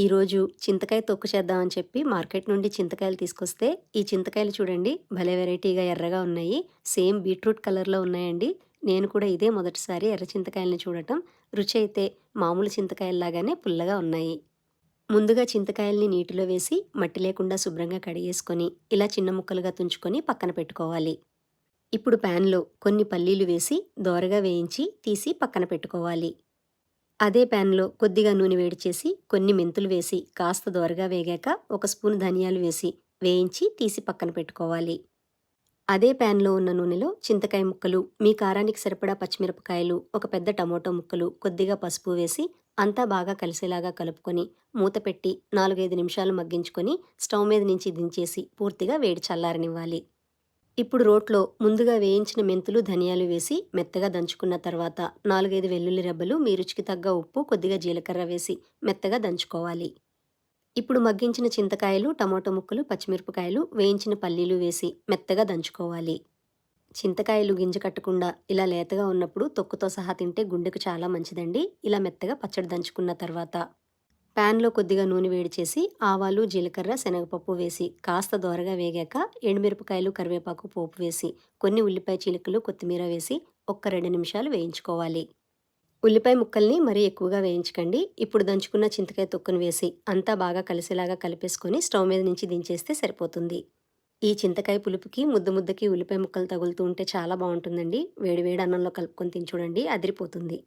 ఈరోజు చింతకాయ తొక్కు చేద్దామని చెప్పి మార్కెట్ నుండి చింతకాయలు తీసుకొస్తే ఈ చింతకాయలు చూడండి భలే వెరైటీగా ఎర్రగా ఉన్నాయి. సేమ్ బీట్రూట్ కలర్లో ఉన్నాయండి. నేను కూడా ఇదే మొదటిసారి ఎర్ర చింతకాయలని చూడటం. రుచి అయితే మామూలు చింతకాయల్లాగానే పుల్లగా ఉన్నాయి. ముందుగా చింతకాయల్ని నీటిలో వేసి మట్టి లేకుండా శుభ్రంగా కడిగేసుకొని ఇలా చిన్న ముక్కలుగా తుంచుకొని పక్కన పెట్టుకోవాలి. ఇప్పుడు ప్యాన్లో కొన్ని పల్లీలు వేసి దోరగా వేయించి తీసి పక్కన పెట్టుకోవాలి. అదే ప్యాన్లో కొద్దిగా నూనె వేడి చేసి కొన్ని మెంతులు వేసి కాస్త దోరగా వేగాక ఒక స్పూన్ ధనియాలు వేసి వేయించి తీసి పక్కన పెట్టుకోవాలి. అదే ప్యాన్లో ఉన్న నూనెలో చింతకాయ ముక్కలు మీ కారానికి సరిపడా పచ్చిమిరపకాయలు ఒక పెద్ద టమోటో ముక్కలు కొద్దిగా పసుపు వేసి అంతా బాగా కలిసేలాగా కలుపుకొని మూత పెట్టి నాలుగైదు నిమిషాలు మగ్గించుకొని స్టవ్ మీద నుంచి దించేసి పూర్తిగా వేడి చల్లారనివ్వాలి. ఇప్పుడు రోట్లో ముందుగా వేయించిన మెంతులు ధనియాలు వేసి మెత్తగా దంచుకున్న తర్వాత నాలుగైదు వెల్లుల్లి రెబ్బలు మీ రుచికి తగ్గ ఉప్పు కొద్దిగా జీలకర్ర వేసి మెత్తగా దంచుకోవాలి. ఇప్పుడు మగ్గించిన చింతకాయలు టమాటో ముక్కలు పచ్చిమిరపకాయలు వేయించిన పల్లీలు వేసి మెత్తగా దంచుకోవాలి. చింతకాయలు గింజ కట్టకుండా ఇలా లేతగా ఉన్నప్పుడు తొక్కుతో సహా తింటే గుండెకు చాలా మంచిదండి. ఇలా మెత్తగా పచ్చడి దంచుకున్న తర్వాత ప్యాన్లో కొద్దిగా నూనె వేడి చేసి ఆవాలు జీలకర్ర శనగపప్పు వేసి కాస్త దోరగా వేగాక ఎండుమిరపకాయలు కరివేపాకు పోపు వేసి కొన్ని ఉల్లిపాయ చీలికలు కొత్తిమీర వేసి ఒక్క రెండు నిమిషాలు వేయించుకోవాలి. ఉల్లిపాయ ముక్కల్ని మరీ ఎక్కువగా వేయించకండి. ఇప్పుడు దంచుకున్న చింతకాయ తొక్కును వేసి అంతా బాగా కలిసేలాగా కలిపేసుకొని స్టవ్ మీద నుంచి దించేస్తే సరిపోతుంది. ఈ చింతకాయ పులుపుకి ముద్ద ముద్దకి ఉల్లిపాయ ముక్కలు తగులుతూ ఉంటే చాలా బాగుంటుందండి. వేడి వేడి అన్నంలో కలుపుకొని తిని చూడండి అదిరిపోతుంది.